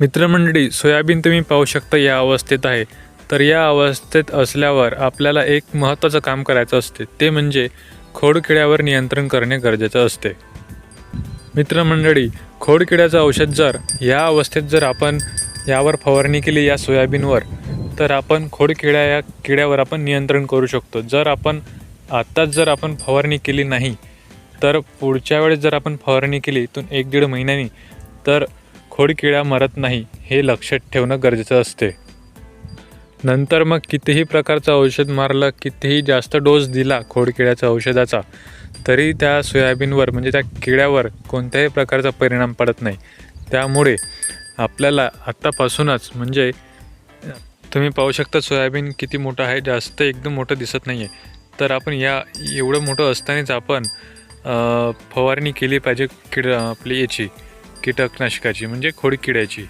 मित्रमंडळी सोयाबीन तुम्ही पाहू शकता या अवस्थेत आहे. तर या अवस्थेत असल्यावर आपल्याला एक महत्त्वाचं काम करायचं असते. ते म्हणजे खोडकिड्यावर नियंत्रण करणे गरजेचं असते. मित्रमंडळी खोडकिड्याचं औषध जर या अवस्थेत जर आपण यावर फवारणी केली या सोयाबीनवर तर आपण खोडकिड्या या किड्यावर आपण नियंत्रण करू शकतो. जर आपण आत्ताच जर आपण फवारणी केली नाही तर पुढच्या वेळेस जर आपण फवारणी केली इथून एक दीड महिन्यानी तर खोडकिडा मरत नाही हे लक्षात ठेवणं गरजेचं असते. नंतर मग कितीही प्रकारचं औषध मारलं कितीही जास्त डोस दिला खोडकिड्याच्या औषधाचा तरी त्या सोयाबीनवर म्हणजे त्या किड्यावर कोणत्याही प्रकारचा परिणाम पडत नाही. त्यामुळे आपल्याला आत्तापासूनच म्हणजे तुम्ही पाहू शकता सोयाबीन किती मोठं आहे जास्त एकदम मोठं दिसत नाही आहे तर आपण या एवढं मोठं असतानाच आपण फवारणी केली पाहिजे किड आपली याची. कीटकनाशकाची म्हणजे खोडकिड्याची.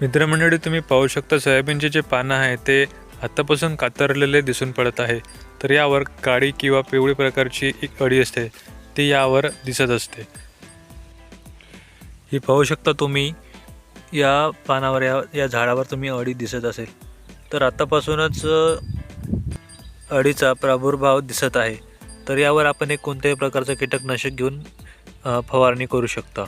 मित्रमंडळी तुम्ही पाहू शकता सोयाबीनचे जे पानं आहे ते आत्तापासून कातरलेले दिसून पडत आहे. तर यावर काळी किंवा पिवळी प्रकारची एक अळी असते. ती यावर दिसत असते. ही पाहू शकता तुम्ही या पानावर या या झाडावर तुम्ही अडी दिसत असेल. तर आतापासूनच अडीचा अळीचा प्रादुर्भाव दिसत आहे. तर यावर आपण एक कोणत्याही प्रकारचं कीटकनाशक घेऊन फवारणी करू शकता.